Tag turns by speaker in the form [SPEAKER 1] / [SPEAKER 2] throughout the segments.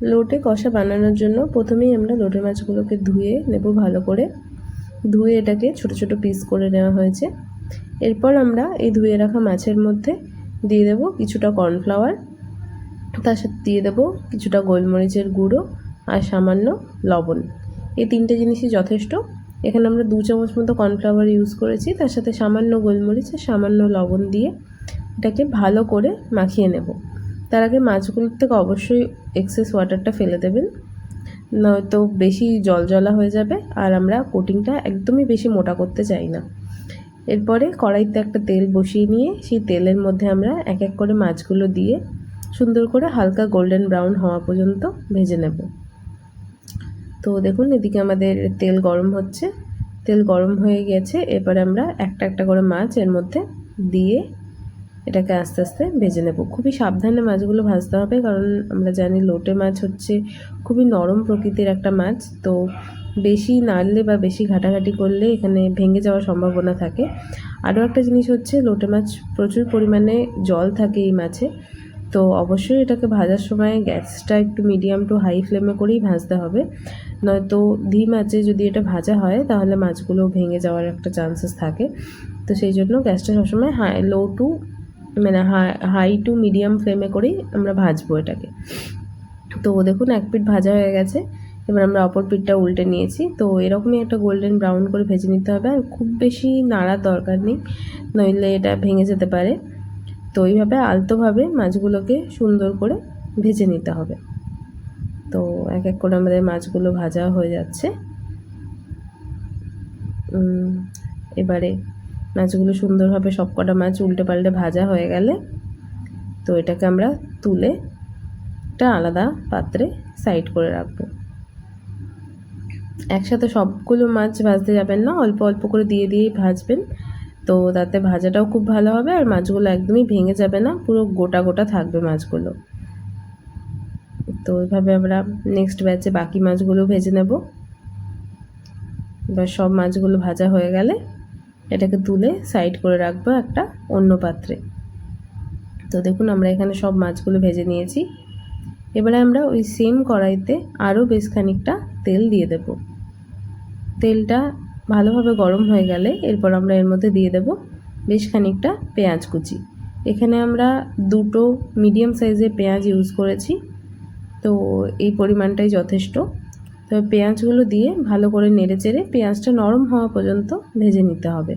[SPEAKER 1] লোটে কষা বানানোর জন্য প্রথমেই আমরা লোটে মাছগুলোকে ধুয়ে নেব ভালো করে। ধুয়ে এটাকে ছোট ছোট পিস করে নেওয়া হয়েছে। এরপর আমরা এই ধুয়ে রাখা মাছের মধ্যে দিয়ে দেব কিছুটা কর্নফ্লাওয়ার তার সাথে দিয়ে দেবো কিছুটা গোলমরিচের গুঁড়ো আর সামান্য লবণ। এই তিনটে জিনিসই যথেষ্ট। এখানে আমরা দু চামচ মতো কর্নফ্লাওয়ার ইউজ করেছি, তার সাথে সামান্য গোলমরিচ আর সামান্য লবণ দিয়ে এটাকে ভালো করে মাখিয়ে নেব। তার আগে মাছগুলোর থেকে অবশ্যই এক্সেস ওয়াটারটা ফেলে দেবেন। নয়তো বেশি জল জলা হয়ে যাবে আর আমরা কোটিংটা একদমই বেশি মোটা করতে চাই না। এরপরে কড়াইতে একটা তেল বসিয়ে নিয়ে সেই তেলের মধ্যে আমরা এক এক করে মাছগুলো দিয়ে সুন্দর করে হালকা গোল্ডেন ব্রাউন হওয়া পর্যন্ত ভেজে নেব। তো দেখুন এদিকে আমাদের তেল গরম হচ্ছে। তেল গরম হয়ে গেছে। এরপরে আমরা একটা একটা করে মাছ এর মধ্যে দিয়ে এটাকে আস্তে আস্তে ভেজে নেব। খুবই সাবধানে মাছগুলো ভাজতে হবে, কারণ আমরা জানি লোটে মাছ হচ্ছে খুবই নরম প্রকৃতির একটা মাছ। তো বেশি নাড়লে বা বেশি ঘাটাঘাটি করলে এখানে ভেঙে যাওয়ার সম্ভাবনা থাকে। আরও একটা জিনিস হচ্ছে, লোটে মাছ প্রচুর পরিমাণে জল থাকে এই মাছে। তো অবশ্যই এটাকে ভাজার সময় গ্যাসটা একটু মিডিয়াম টু হাই ফ্লেমে করেই ভাজতে হবে। নয়তো ধিম আঁচে যদি এটা ভাজা হয়, তাহলে মাছগুলো ভেঙে যাওয়ার একটা চান্সেস থাকে। তো সেই জন্য গ্যাসটা সবসময় হাই লো টু মানে হাই টু মিডিয়াম ফ্লেমে করেই আমরা ভাজবো এটাকে। তো দেখুন, এক পিঠ ভাজা হয়ে গেছে। এবার আমরা অপর পিঠটা উল্টে নিয়েছি। তো এরকমই একটা গোল্ডেন ব্রাউন করে ভেজে নিতে হবে। আর খুব বেশি নাড়ার দরকার নেই, নইলে এটা ভেঙে যেতে পারে। তো এইভাবে আলতোভাবে মাছগুলোকে সুন্দর করে ভেজে নিতে হবে। তো এক এক করে আমাদের মাছগুলো ভাজা হয়ে যাচ্ছে। এবারে মাছগুলো সুন্দরভাবে সব কটা মাছ উল্টে পাল্টে ভাজা হয়ে গেলে তো এটাকে আমরা তুলে একটা আলাদা পাত্রে সাইড করে রাখব। একসাথে সবগুলো মাছ ভাজতে যাবেন না, অল্প অল্প করে দিয়ে দিয়েই ভাজবেন। তো তাতে ভাজাটাও খুব ভালো হবে আর মাছগুলো একদমই ভেঙে যাবে না, পুরো গোটা গোটা থাকবে মাছগুলো। তো এইভাবে আমরা নেক্সট ব্যাচে বাকি মাছগুলো ভেজে নেব। এবার সব মাছগুলো ভাজা হয়ে গেলে এটাকে তুলে সাইড করে রাখব একটা অন্য পাত্রে। তো দেখুন, আমরা এখানে সব মাছগুলো ভেজে নিয়েছি। এবারে আমরা ওই সেম কড়াইতে আরও বেশ খানিকটা তেল দিয়ে দেব। তেলটা ভালোভাবে গরম হয়ে গেলে এরপর আমরা এর মধ্যে দিয়ে দেব বেশ খানিকটা পেঁয়াজ কুচি। এখানে আমরা দুটো মিডিয়াম সাইজের পেঁয়াজ ইউজ করেছি। তো এই পরিমাণটাই যথেষ্ট। তবে পেঁয়াজগুলো দিয়ে ভালো করে নেড়ে চেড়ে পেঁয়াজটা নরম হওয়া পর্যন্ত ভেজে নিতে হবে।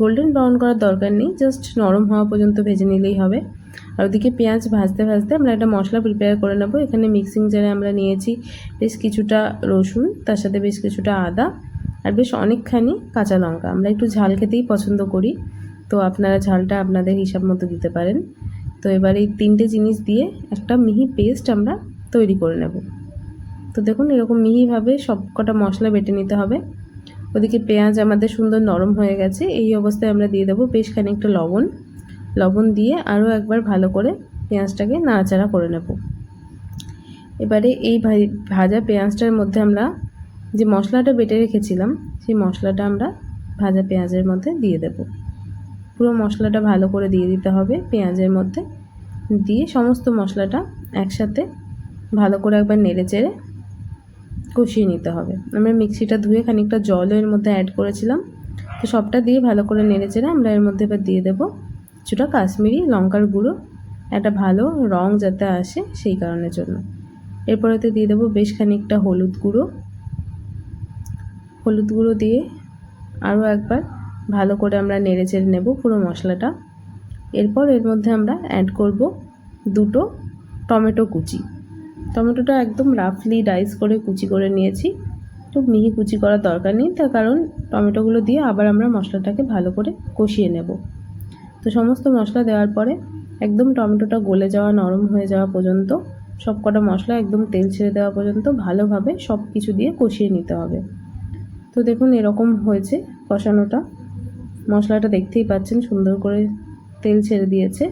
[SPEAKER 1] গোল্ডেন ব্রাউন করার দরকার নেই জাস্ট নরম হওয়া পর্যন্ত ভেজে নিলেই হবে। আর ওদিকে পেঁয়াজ ভাজতে ভাজতে আমরা একটা মশলা প্রিপেয়ার করে নেব। এখানে মিক্সিং জারে আমরা নিয়েছি বেশ কিছুটা রসুন, তার সাথে বেশ কিছুটা আদা আর বেশ অনেকখানি কাঁচা লঙ্কা। আমরা একটু ঝাল খেতেই পছন্দ করি, তো আপনারা ঝালটা আপনাদের হিসাব মতো দিতে পারেন। তো এবার এই তিনটে জিনিস দিয়ে একটা মিহি পেস্ট আমরা তৈরি করে নেব। তো দেখুন, এরকম মিহিভাবে সব কটা মশলা বেটে নিতে হবে। ওদিকে পেঁয়াজ আমাদের সুন্দর নরম হয়ে গেছে। এই অবস্থায় আমরা দিয়ে দেবো বেশ খানিকটা লবণ। লবণ দিয়ে আরও একবার ভালো করে পেঁয়াজটাকে নাড়াচাড়া করে নেব। এবারে এই ভাজা পেঁয়াজটার মধ্যে আমরা যে মশলাটা বেটে রেখেছিলাম, সেই মশলাটা আমরা ভাজা পেঁয়াজের মধ্যে দিয়ে দেব। পুরো মশলাটা ভালো করে দিয়ে দিতে হবে পেঁয়াজের মধ্যে। দিয়ে সমস্ত মশলাটা একসাথে ভালো করে একবার নেড়ে চেড়ে কষিয়ে নিতে হবে। আমরা মিক্সিটা ধুয়ে খানিকটা জলও এর মধ্যে অ্যাড করেছিলাম। তো সবটা দিয়ে ভালো করে নেড়ে চেড়ে আমরা এর মধ্যে এবার দিয়ে দেবো কিছুটা কাশ্মীরি লঙ্কার গুঁড়ো। একটা ভালো রং যাতে আসে সেই কারণের জন্য। এরপরেতে দিয়ে দেবো বেশ খানিকটা হলুদ গুঁড়ো। হলুদ গুঁড়ো দিয়ে আরও একবার ভালো করে আমরা নেড়ে চেড়ে নেব পুরো মশলাটা। এরপর এর মধ্যে আমরা অ্যাড করব দুটো টমেটো কুচি। টমেটোটা একদম রাফলি ডাইস করে কুচি করে নিয়েছি। খুব মিহি কুচি করার দরকার নেই, তার কারণ টমেটোগুলো দিয়ে আবার আমরা মশলাটাকে ভালো করে কষিয়ে নেব। তো সমস্ত মশলা দেওয়ার পরে একদম টমেটোটা গলে যাওয়া, নরম হয়ে যাওয়া পর্যন্ত সব কটা মশলা একদম তেল ছেড়ে দেওয়া পর্যন্ত ভালোভাবে সব কিছু দিয়ে কষিয়ে নিতে হবে। তো দেখুন এরকম হয়েছে কষানোটা। মশলাটা দেখতেই পাচ্ছেন সুন্দর করে তেল ছেড়ে দিয়েছে।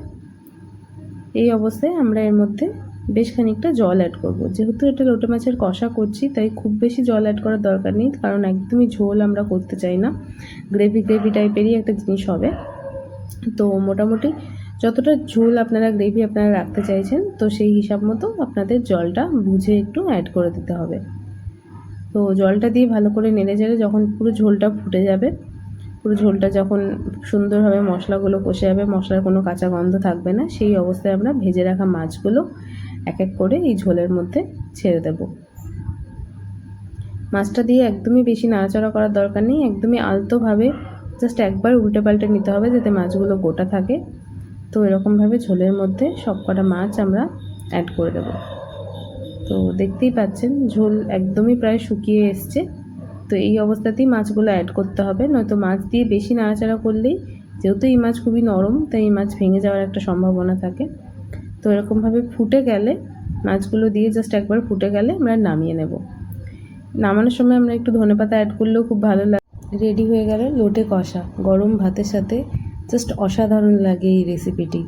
[SPEAKER 1] এই অবস্থায় আমরা এর মধ্যে বেশ খানিকটা জল অ্যাড করব। যেহেতু এটা লোটে মাছের কষা করছি, তাই খুব বেশি জল অ্যাড করার দরকার নেই, কারণ একদমই ঝোল আমরা করতে চাই না। গ্রেভি গ্রেভি টাইপেরই একটা জিনিস হবে। তো মোটামুটি যতটা ঝোল আপনারা গ্রেভি আপনারা রাখতে চাইছেন, তো সেই হিসাব মতো আপনাদের জলটা বুঝে একটু অ্যাড করে দিতে হবে। তো জলটা দিয়ে ভালো করে নেড়ে চেড়ে যখন পুরো ঝোলটা ফুটে যাবে, পুরো ঝোলটা যখন সুন্দরভাবে মশলাগুলো কষে যাবে, মশলার কোনো কাঁচা গন্ধ থাকবে না, সেই অবস্থায় আমরা ভেজে রাখা মাছগুলো এক এক করে এই ঝোলের মধ্যে ছেড়ে দেব। মাছটা দিয়ে একদমই বেশি নাড়াচাড়া করার দরকার নেই, একদমই আলতোভাবে জাস্ট একবার উল্টে পাল্টে নিতে হবে যাতে মাছগুলো গোটা থাকে। তো এরকমভাবে ঝোলের মধ্যে সব কটা মাছ আমরা অ্যাড করে দেব। তো দেখতেই পাচ্ছেন ঝোল একদমই প্রায় শুকিয়ে এসছে। তো এই অবস্থাতেই মাছগুলো অ্যাড করতে হবে, নয়তো মাছ দিয়ে বেশি নাড়াচাড়া করলেই যেহেতু এই মাছ খুবই নরম, তাই এই মাছ ভেঙে যাওয়ার একটা সম্ভাবনা থাকে। তো এরকমভাবে ফুটে গেলে, মাছগুলো দিয়ে জাস্ট একবার ফুটে গেলে আমরা নামিয়ে নেব। নামানোর সময় আমরা একটু ধনে পাতা অ্যাড করলেও খুব ভালো লাগে। রেডি হয়ে গেলে লোটে কষা। গরম ভাতের সাথে জাস্ট অসাধারণ লাগে এই রেসিপিটি